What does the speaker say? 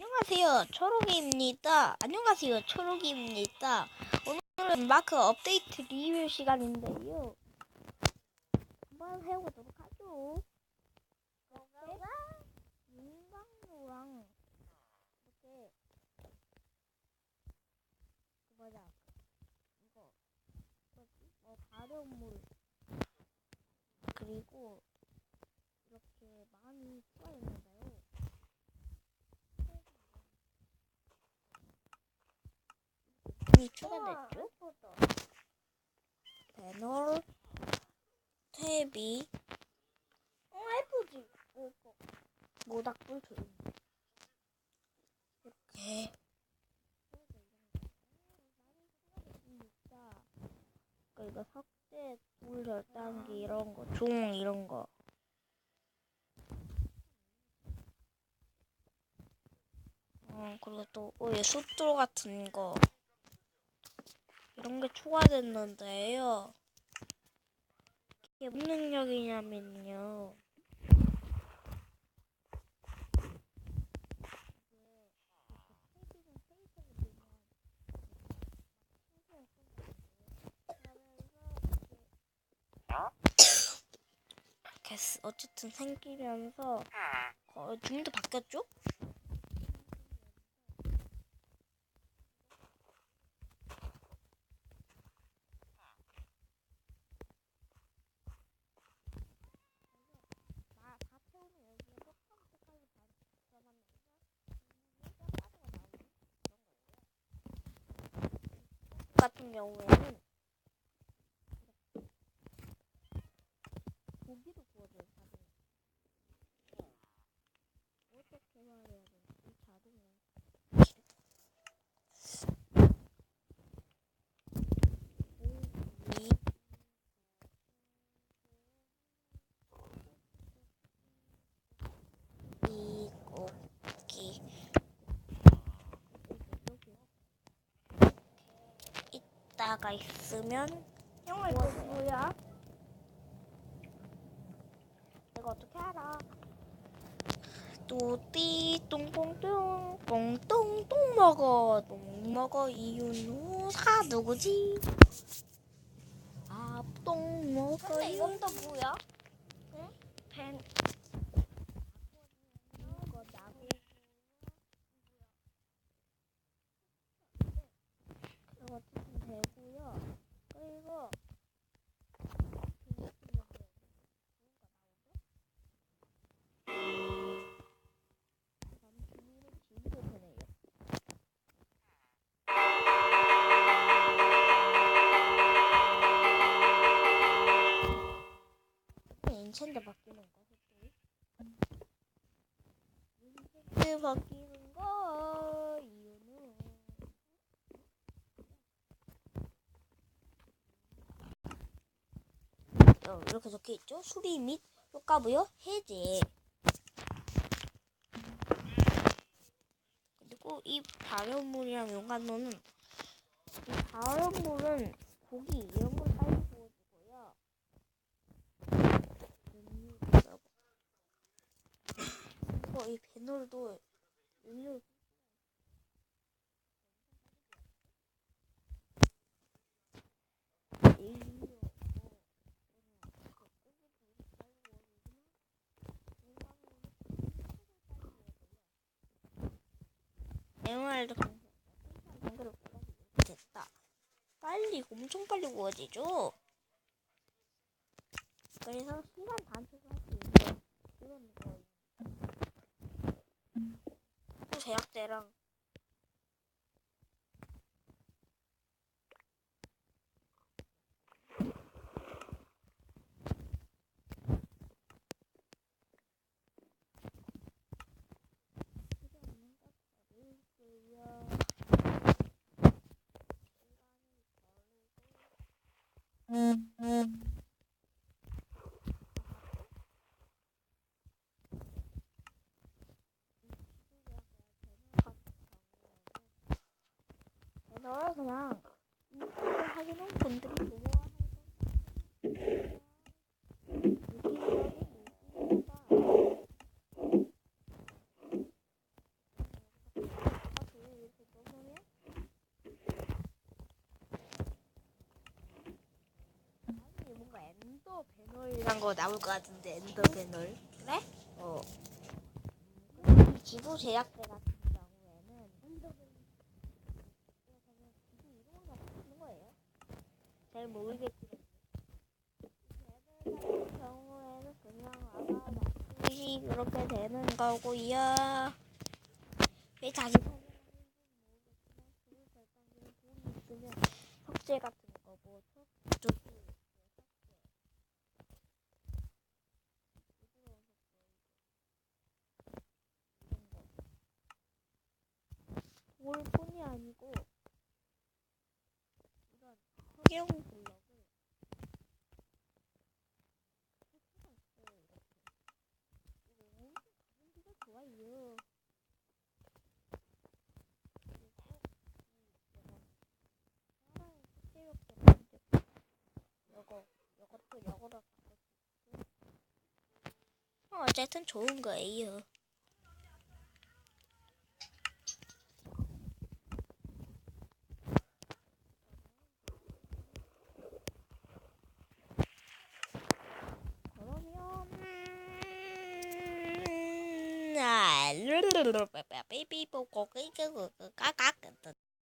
안녕하세요, 초록이입니다. 안녕하세요, 초록이입니다. 오늘은 마크 업데이트 리뷰 시간인데요. 한번 해보도록 하죠. 어 발효물 그리고 이렇게 많이 추가했는데요. 많 이 추가됐죠? 배널 탭이 어, 예쁘지? 모닥불 조림 이렇게 그리고 석재 불 절단기 이런 거, 종 이런 거. 어, 그리고 또, 어, 얘 숫돌 같은 거. 이런 게 추가됐는데요. 이게 무슨 능력이냐면요. 어쨌든 생기면서 어, 주문도 바뀌었죠? 같은 경우에는 고기도 구워줘요 자동 어떻게 말해야 되나 이 자동은 고기 이 고기 이따가 있으면 형아, 이거 뭐야? 내가 어떻게 알아? 또띠 똥똥똥 똥똥똥 먹어 똥 먹어 이윤우 사 누구지? 아똥 먹어 근데 이건 또 뭐야? 인챈트 바뀌는 거 이유는 어, 이렇게 적혀 있죠? 수리 및 효과 부여 해제 그리고 이 발효물이랑 용광로는 이 발효물은 고기 이런 걸 빨리 구워주고요. 어, 이 배널도 방금 됐다. 빨리 엄청 빨리 구워지죠. 그래서 시간 단축을 할수 있는 그런 거. 또 제약대랑 저 그냥. 이렇게 하기는 분들이 좋아하는 거 이런거 나올 것 같은데 엔더베널. 그래? 어. 지구 제약대 같은 잘 마치 그렇게 되는 거고요. 왜 자기 석재 같은 거뭐 조끼 돌뿐이 아니고 이런 흑용 블럭을 설치가 있어요 이렇게 이거 엄청 가성비가 좋아요 그리고 이 이런 사람 숙제용도 만들고 요거 요것도 요거로 바꿀 수 있고 어, 어쨌든 좋은 거예요 그러면 음, 아, 르르르르, 삐삐삐, 뽀꼬, 끼끼, 끄끄, 까까, 끄뜨.